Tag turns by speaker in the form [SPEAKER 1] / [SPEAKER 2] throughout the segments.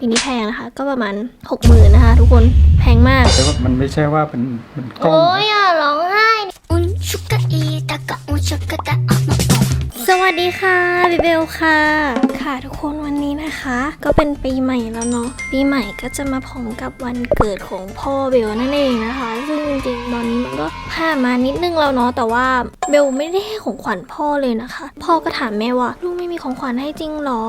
[SPEAKER 1] ปีนี้แพงนะคะ ก็ประมาณหกหมื่นนะคะ ทุกคนแพงมาก
[SPEAKER 2] แต่ว่ามันไม่ใช่ว่าเป็นมันกล้อง
[SPEAKER 1] โอ้ยอ่าร้องไห้
[SPEAKER 3] อุนชุกกะอีตะกะอุนชุกกะตะออก
[SPEAKER 1] สวัสดีค่ะบิเบลค่ะ ค่ะทุกคนวันนี้นะคะ ก็เป็นปีใหม่แล้วเนาะปีใหม่ก็จะมาพร้อมกับวันเกิดของพ่อเบลนั่นเองนะคะ ซึ่งจริงๆตอนนี้มันก็ผ่านมานิดนึงแล้วเนาะแต่ว่าเบลไม่ได้ให้ของขวัญพ่อเลยนะคะ พ่อก็ถามแม่ว่าลูกไม่มีของขวัญให้จริงหรอ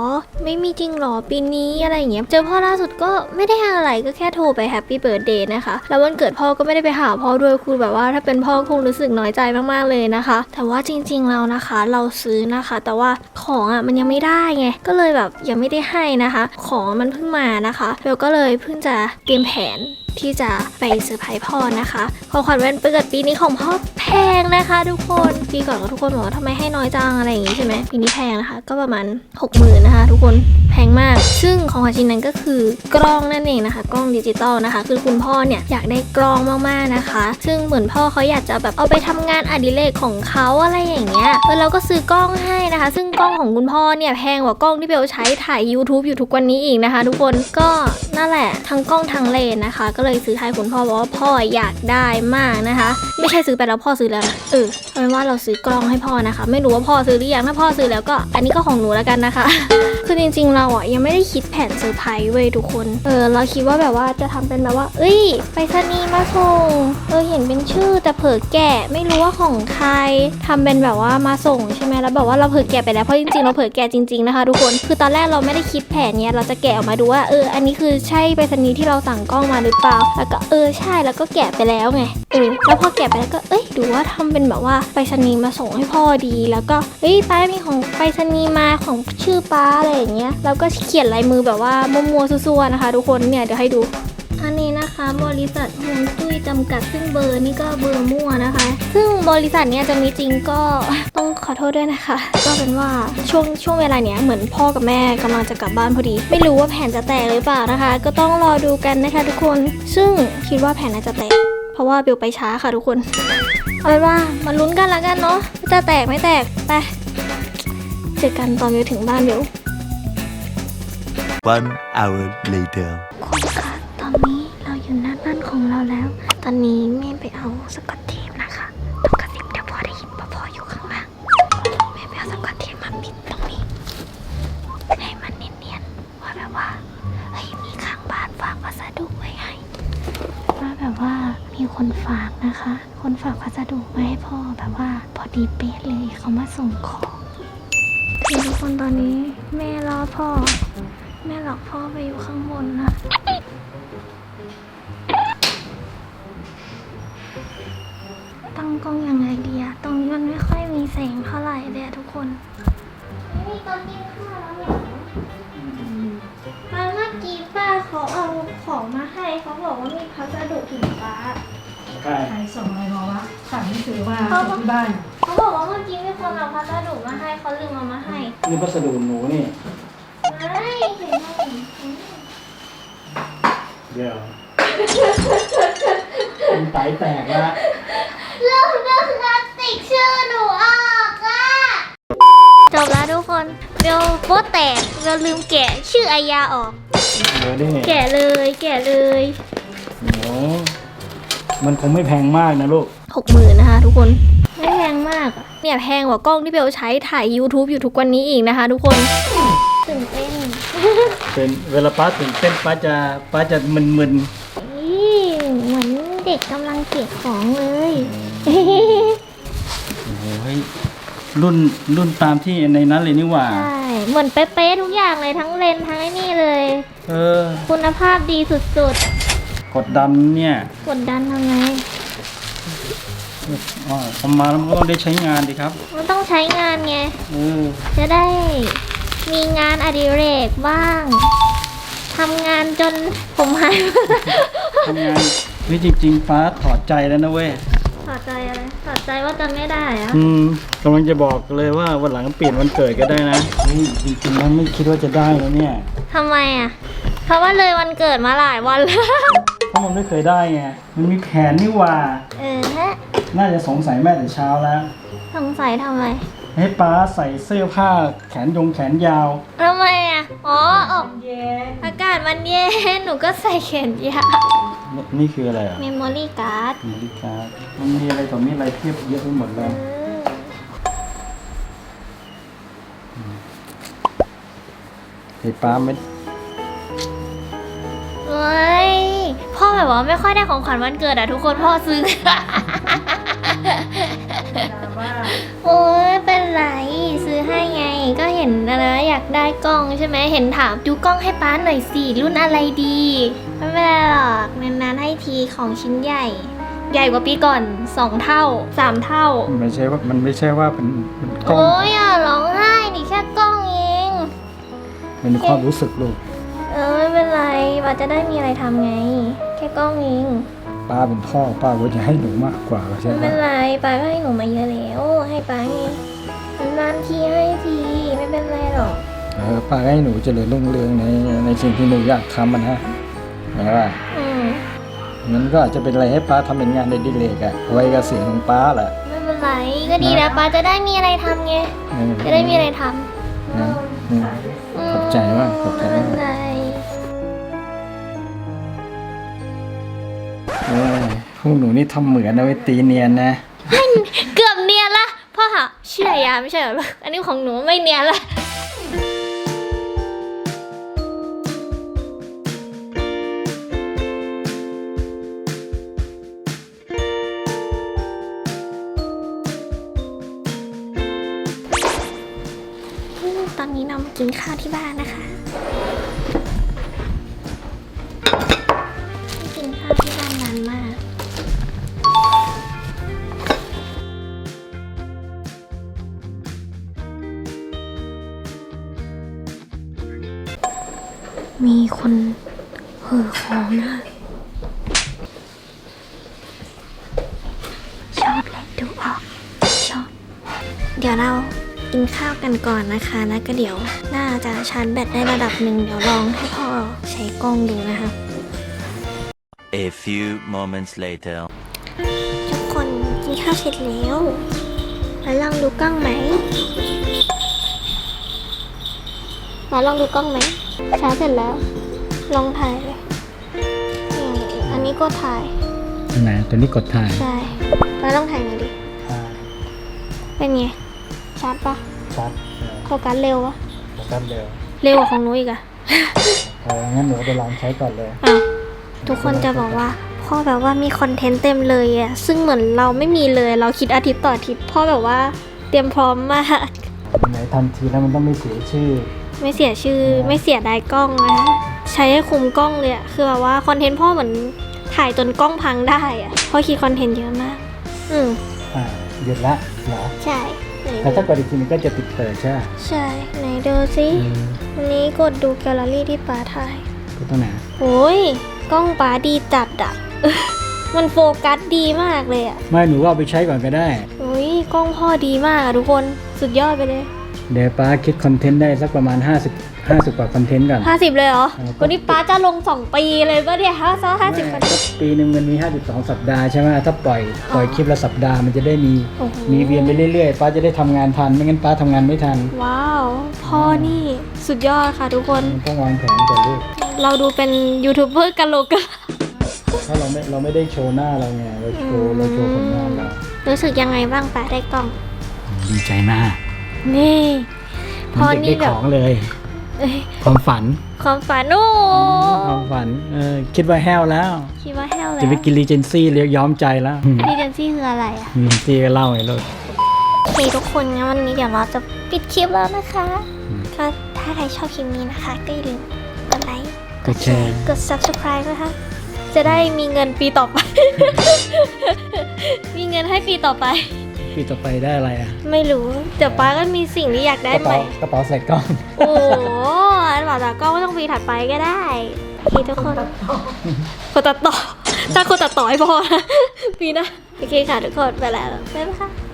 [SPEAKER 1] ไม่มีจริงหรอปีนี้อะไรอย่างเงี้ยเจอพ่อล่าสุดก็ไม่ได้อะไรก็แค่โทรไปแฮปปี้เบิร์ดเดย์นะคะ แล้ววันเกิดพ่อก็ไม่ได้ไปหาพ่อด้วยคือแบบว่าถ้าเป็นพ่อคงรู้สึกน้อยใจมากๆเลยนะคะ แต่ว่าจริงๆแล้วนะคะ เราซื้อนะคะ แต่ว่าของอะมันยังไม่ได้ไงก็เลยแบบยังไม่ได้ให้นะคะ ของมันเพิ่งมานะคะเบลก็เลยเพิ่งจะเตรียมแผนที่จะไปเซอร์ไพรส์พ่อนะคะของขวัญวันเกิดปีนี้ของพ่อแพงนะคะ ทุกคนปีก่อนก็ทุกคนบอกว่าทำไมให้น้อยจังอะไรอย่างงี้ใช่ไหมปีนี้แพงนะคะ ก็ประมาณ6 0,000นะคะ ทุกคนแพงมาก ซึ่งของขวัญชิ้นนั้นก็คือกล้องนั่นเองนะคะ กล้องดิจิตอลนะคะ คือคุณพ่อเนี่ยอยากได้กล้องมากๆนะคะ ซึ่งเหมือนพ่อเขาอยากจะแบบเอาไปทำงานอดิเรกของเขาอะไรอย่างเงี้ยเออเราก็ซื้อกล้องให้นะคะ ซึ่งกล้องของคุณพ่อเนี่ยแพงกว่ากล้องที่เบลใช้ถ่าย YouTube อยู่ทุกวันนี้อีกนะคะ ทุกคนก็ นั่นแหละทั้งกล้องทั้งเลนนะคะ ก็เลยซื้อให้คุณพ่อเพราะว่าพ่ออยากได้มากนะคะ ไม่ใช่ซื้อไปแล้วพ่อซื้อแล้วนะเออเอาเป็นว่าเราซื้อกล้องให้พ่อนะคะ ไม่รู้ว่าพ่อซื้อหรือยังถ้าพ่อซื้อแล้วก็ อันนี้ก็ของหนูแล้วกันนะคะ คือจริงๆเราอะยังไม่ได้คิดแผนเซอร์ไพรส์เว้ยทุกคนเออเราคิดว่าแบบว่าจะทำเป็นแบบว่า เอ้ย ไปสนีมาส่งเออเห็นเป็นชื่อแต่เผลอแกะไม่รู้ว่าของใครทำเป็นแบบว่ามาส่งใช่ไหมแล้วแบบว่าเราเผลอแกะไปแล้วเพราะจริงๆเราเผลอแกะจริงๆนะคะทุกคนคือตอนแรกเราไม่ได้คิดแผนเนี้ยเราจะแกะออกมาดูว่าเอออันนี้คือใช่ไปสนีย์ที่เราสั่งกล้องมาหรือเปล่า แล้วก็เออใช่แล้วก็แกะไปแล้วไงเออแล้วพอแกะไปแล้วก็เอ้ยดูว่าทำเป็นแบบว่าไปรษณีย์มาส่งให้พ่อดี แล้วก็เฮ้ยป้ามีของไปรษณีย์มาของชื่อป้าอะไรอย่างเงี้ยแล้วก็เขียนลายมือแบบว่ามัวๆซัวๆนะคะ ทุกคนเนี่ยเดี๋ยวให้ดู อันนี้นะคะบริษัทฮวงจุ้ยจำกัดซึ่งเบอร์นี่ก็เบอร์มั่วนะคะ ซึ่งบริษัทเนี้ยจะมีจริงก็ต้องขอโทษด้วยนะคะ ก็เป็นว่าช่วงช่วงเวลาเนี้ยเหมือนพ่อกับแม่กำลังจะกลับบ้านพอดี ไม่รู้ว่าแผนจะแตกหรือเปล่านะคะ ก็ต้องรอดูกันนะคะทุกคน ซึ่งคิดว่าแผนน่าจะแตก เพราะว่าเบลไปช้าค่ะทุกคนเอาเป็นว่ามาลุ้นกันละกันเนาะจะแตกไม่แตกไปเจอกันตอนเบลถึงบ้านเบล
[SPEAKER 4] One hour later.
[SPEAKER 1] ของเราแล้ว ตอนนี้แม่ไปเอาสกอตเทปนะคะต้องกระซิบเดี๋ยวพอได้ยินเพราะพ่ออยู่ข้างล่างแม่ไปเอาสกอตเทปมาปิดตรงนี้ ให้มันเนียนๆว่าแบบว่าเฮ้ยมีข้างบ้านฝากพัสดุไว้ให้ว่าแบบว่ามีคนฝากนะคะ คนฝากพัสดุไว้ให้พ่อแบบว่าพอดีเป๊ะเลยเขามาส่งของคือทุกคนตอนนี้แม่รอพ่อแม่หลอกพ่อไปอยู่ข้างบนนะ ตั้งกล้องยังไงดีอะตรงนี้มันไม่ค่อยมีแสงเท่าไหร่เลยอะทุกคน ไม่มีตอนกินข้าวแล้วเนี่ยมาเมื่อกี้ป้าเขาเอาของมาให้เขาบอกว่ามีพัสดุถึงป้า
[SPEAKER 2] ใช่
[SPEAKER 5] ใครส่งอะไรมาวะสั่งหนังสือมา
[SPEAKER 1] เขา
[SPEAKER 5] ส่งที่บ้าน
[SPEAKER 1] เขาบอกว่าเมื่อกี้มีคนเอาพัสดุมาให้เขาลืมเอามาให้
[SPEAKER 2] นี่พัสดุหนูนี่
[SPEAKER 1] ไม่เห็นไหม
[SPEAKER 2] เดี๋ยวมันไตแตกแล้ว
[SPEAKER 1] เริ่มเรื่องพลาสติกชื่อหนูออกอะจบแล้วทุกคนเบลโป๊ะแตกเบลลืมแกะชื่ออายาออก
[SPEAKER 2] เดี๋ยวนี่
[SPEAKER 1] แกะเลยแกะเลย
[SPEAKER 2] โอ้มันคงไม่แพงมากนะลูก
[SPEAKER 1] หกหมื่นนะคะทุกคนไม่แพงมากอะเนี่ยแพงกว่ากล้องที่เบลใช้ถ่าย YouTube อยู่ทุกวันนี้อีกนะคะ ทุกคนตื่นเต้น
[SPEAKER 2] เป็นเวลาป้าตื่นเต้นป้าจะป้าจะมึน
[SPEAKER 1] นี่เหมือน เด็กกำลังเก็บของเลย
[SPEAKER 2] ๆโอ้โหเฮ้ยรุ่นรุ่นตามที่ในนั้นเลยนี่หว่า
[SPEAKER 1] ใช่เหมือนเป๊ะๆทุกอย่างเลยทั้งเลนส์ทั้งไอ้นี่เลย
[SPEAKER 2] เออ
[SPEAKER 1] คุณภาพดีสุด
[SPEAKER 2] กดดันเนี่ย
[SPEAKER 1] ๆ กดดันทำไง
[SPEAKER 2] อ๋อทำมาแล้วมันก็ต้องได้ใช้งานดีครับ
[SPEAKER 1] มันต้องใช้งานไง
[SPEAKER 2] เออ
[SPEAKER 1] จะได้มีงานอดิเรกบ้างทำงานจนผมหาย
[SPEAKER 2] ทำงาน เฮ้ยจริง ๆ ฟ้าถอดใจแล้วนะเว้ย
[SPEAKER 1] ถอดใจอะไรถอดใจว่าจะไม่ได้อะ
[SPEAKER 2] อืมกำลังจะบอกเลยว่าวันหลังเปลี่ยนวันเกิดก็ได้นะเฮ้ยจริงๆแล้วไม่คิดว่าจะได้แล้วเนี่ย
[SPEAKER 1] ทำไมอะเพราะว่าเลยวันเกิดมาหลายวันแล้ว
[SPEAKER 2] เพราะมันไม่เคยได้ไง มันมีแผนนี่หว่า
[SPEAKER 1] เออฮะ
[SPEAKER 2] น่าจะสงสัยแม่แต่เช้าแล้ว
[SPEAKER 1] สงสัยทำไม
[SPEAKER 2] ให้ป้าใส่เสื้อผ้าแขนยงแขนยาว
[SPEAKER 1] ทำไมอะอ๋อออก
[SPEAKER 5] เย็น
[SPEAKER 1] อากาศมันเย็นหนูก็ใส่แขนยาว
[SPEAKER 2] นี่คืออะไรอะ
[SPEAKER 1] เมมโมรี่การ์ด
[SPEAKER 2] นาฬิกามันมีอะไรต่อมีอะไรเทียบเยอะไปหมดเลยไอ้ป้าไม่
[SPEAKER 1] เฮ้ยพ่อแบบว่าไม่ค่อยได้ของขวัญวันเกิดอะทุกคนพ่อซื้อ
[SPEAKER 5] ว่า
[SPEAKER 1] โอ้ยเป็นไรซื้อให้ไง ก็เห็นอะไรอยากได้กล้องใช่ไหมเห็นถามดูกล้องให้ป้าหน่อยสิรุ่นอะไรดี ไม่เป็นไรหรอกนานๆให้ ทีของชิ้นใหญ่ ใหญ่กว่าปีก่อนสองเท่าสามเท่า
[SPEAKER 2] ไม่ใช่ว่ามันไม่ใช่ว่าเป็นเป็นกล้อง
[SPEAKER 1] โอ้ยอย่าร้องไห้ดิแค่กล้องเอง
[SPEAKER 2] เป็นความรู้สึกลูก
[SPEAKER 1] เออไม่เป็นไรป้าจะได้มีอะไรทำไง แค่กล้องเอง
[SPEAKER 2] ป้าเป็นพ่อป้าก็จะให้หนูมากกว่าใช่
[SPEAKER 1] ไม่
[SPEAKER 2] ไหม
[SPEAKER 1] เป็นไรป้าก็ให้หนูมาเยอะแล้ว ให้ป้าไงนานๆทีให้ที ไม่เป็นไรหรอก
[SPEAKER 2] เออป้าให้หนูเจริญรุ่งเรืองในในสิ่งที่หนูอยากทำมันฮะไหนว่า
[SPEAKER 1] อืม
[SPEAKER 2] งั้นก็อาจจะเป็นอะไรให้ป้าทำเป็นงานในดิเลกอะไว้กับเสียงของป้าแหละ
[SPEAKER 1] ไม่เป็นไรก็ดีแล้วป้าจะได้มีอะไรทำไง
[SPEAKER 2] เออ
[SPEAKER 1] จะได้มีอะไรท
[SPEAKER 2] นะอืมำขอบใจมากขอบใจ
[SPEAKER 1] ไม่
[SPEAKER 2] มา
[SPEAKER 1] เป็
[SPEAKER 2] ก
[SPEAKER 1] นไร
[SPEAKER 2] เออพวกหนูนี่ทำเหมือนนะไว้ตีเนียนนะ
[SPEAKER 1] เกือบเนียนละพ่อค่ะเชื่อยาไม่ใช่เหรอลูกอันนี้ของหนูไม่เนียนละ กินข้าวที่บ้านนะคะไม่กินข้าวที่บ้านนานมาก มีคนเห่อของนะชอบเลยดูออก ชอบ เดี๋ยวเรา กินข้าวกันก่อนนะคะแล้วก็เดี๋ยว น่าจะชาร์จแบตได้ระดับหนึ่งเดี๋ยวลองให้พ่อใช้กล้องดูนะคะ
[SPEAKER 4] A few moments later.
[SPEAKER 1] ทุกคนกินข้าวเสร็จแล้วมาลองดูกล้องไหมมาลองดูกล้องไหมชาร์จเสร็จแล้ว ลองถ่ายเลยนี่อันนี้ก็ถ่าย
[SPEAKER 2] ไหนตัวนี้กดถ่าย
[SPEAKER 1] ใช่มาลองถ่ายหน่อยดิเป็นไง ชัดปะ
[SPEAKER 2] ชัด
[SPEAKER 1] โฟกัสเร็ววะ
[SPEAKER 2] โฟกัสเร็ว
[SPEAKER 1] เร็วกว่าของหนูอีกอะ
[SPEAKER 2] เอองั้นหนูไปลองใช้ก่อนเลย
[SPEAKER 1] อ้าวทุกคนจะบอกว่า พ่อแบบว่ามีคอนเทนต์เต็มเลยอะซึ่งเหมือนเราไม่มีเลย เราคิดอาทิตย์ต่ออาทิตย์ พ่อแบบว่าเตรียมพร้อมมาก
[SPEAKER 2] ไหนทำทีแล้วมันต้องไม่เสียชื่อ
[SPEAKER 1] ไม่เสียชื่อ ไม่เสียดายกล้องนะ ใช้ให้คุ้มกล้องเลยอะคือแบบว่าคอนเทนต์พ่อเหมือนถ่ายจนกล้องพังได้อะพ่อคิดคอนเทนต์เยอะมาก อืม
[SPEAKER 2] อ่าหยุดละเหรอ
[SPEAKER 1] ใช่ ไหน
[SPEAKER 2] แล้วถ้ากดอีกทีมันก็จะติดเปิดใช่ไหม
[SPEAKER 1] ใช่ ไหนดูสิวันนี้กดดูแกลเลอรี่ที่ป้าถ่าย
[SPEAKER 2] ก็ต้องไหน
[SPEAKER 1] โอ้ยกล้องป้าดีจัดอะมันโฟกัสดีมากเลยอะ
[SPEAKER 2] ไม่หนูก็เอาไปใช้ก่อนก็ได้
[SPEAKER 1] โอ้ยกล้องพ่อดีมากอะทุกคน สุดยอดไปเลย
[SPEAKER 2] เดี๋ยวป้าคิดคอนเทนต์ได้สักประมาณ 50 50 กว่าคอนเทนต์ก่อน
[SPEAKER 1] 50เลยเหรอ
[SPEAKER 2] เออ
[SPEAKER 1] วันนี้ป้าจะลง2ปีเลยปะเนี่ยห้าซ้อห้าสิบ
[SPEAKER 2] ไม่
[SPEAKER 1] กัน
[SPEAKER 2] ก็ปีหนึ่งมันมี 52 สัปดาห์ใช่ไหมถ้าปล่อยปล่อยคลิปละสัปดาห์มันจะได้มี
[SPEAKER 1] โอ้โห
[SPEAKER 2] มีเวียนไปเรื่อยๆป้าจะได้ทำงานทัน ไม่งั้นป้าทำงานไม่ทัน
[SPEAKER 1] ว้าว พ่อนี่สุดยอดค่ะทุกคน
[SPEAKER 2] ต้องวางแผนก่อนลูก
[SPEAKER 1] เราดูเป็นยูทูบเบอร์กันโลกะ
[SPEAKER 2] ถ้าเราไม่เราไม่ได้โชว์หน้าเราไงเราโชว์เราโชว์ผลงานเรา
[SPEAKER 1] รู้สึกยังไงบ้างป้าได้กล้อง
[SPEAKER 2] ดีใจมาก
[SPEAKER 1] นี่ พ่อ
[SPEAKER 2] มันเด็ก
[SPEAKER 1] นี่
[SPEAKER 2] ได้
[SPEAKER 1] แบ
[SPEAKER 2] ข
[SPEAKER 1] บ
[SPEAKER 2] องเลย
[SPEAKER 1] เอ้ย
[SPEAKER 2] ความฝัน
[SPEAKER 1] ความฝันโอ้
[SPEAKER 2] ความฝัน เออ คิดว่าแห้วแล้ว
[SPEAKER 1] คิดว่าแห้วแล้ว
[SPEAKER 2] จะไปกินรีเจนซี่เรียกย้อมใจแล้ว
[SPEAKER 1] ดีเจนซี่คืออะไรอะ
[SPEAKER 2] รีเจนซี่ก็เล่าไงลูก
[SPEAKER 1] โอเคทุกคนงั้นวันนี้เดี๋ยวเราจะปิดคลิปแล้วนะคะ
[SPEAKER 2] อืม
[SPEAKER 1] ก็ถ้าใครชอบคลิปนี้นะคะก็อย่าลืมกดไลค์
[SPEAKER 2] กดแชร์
[SPEAKER 1] กด subscribe นะคะ จะได้มีเงินปีต่อไป มีเงินให้ปีต่อไป
[SPEAKER 2] ปีต่อไปได้อะไรอะ
[SPEAKER 1] ไม่รู้เดี๋ยวป้าก็มีสิ่งที่อยากได้
[SPEAKER 2] กระ
[SPEAKER 1] ให
[SPEAKER 2] เป๋า
[SPEAKER 1] ม่
[SPEAKER 2] กระเป๋าใส่กล้อง
[SPEAKER 1] โอ้โหอันบอกจากก็ไม่ต้องปีถัดไปก็ได้โอเคทุกคนคนตัดต่อจ้างคนตัดต่อให้พอนะปีหนะโอเคค่ะทุกคนไปแล้วบ๊ายบาย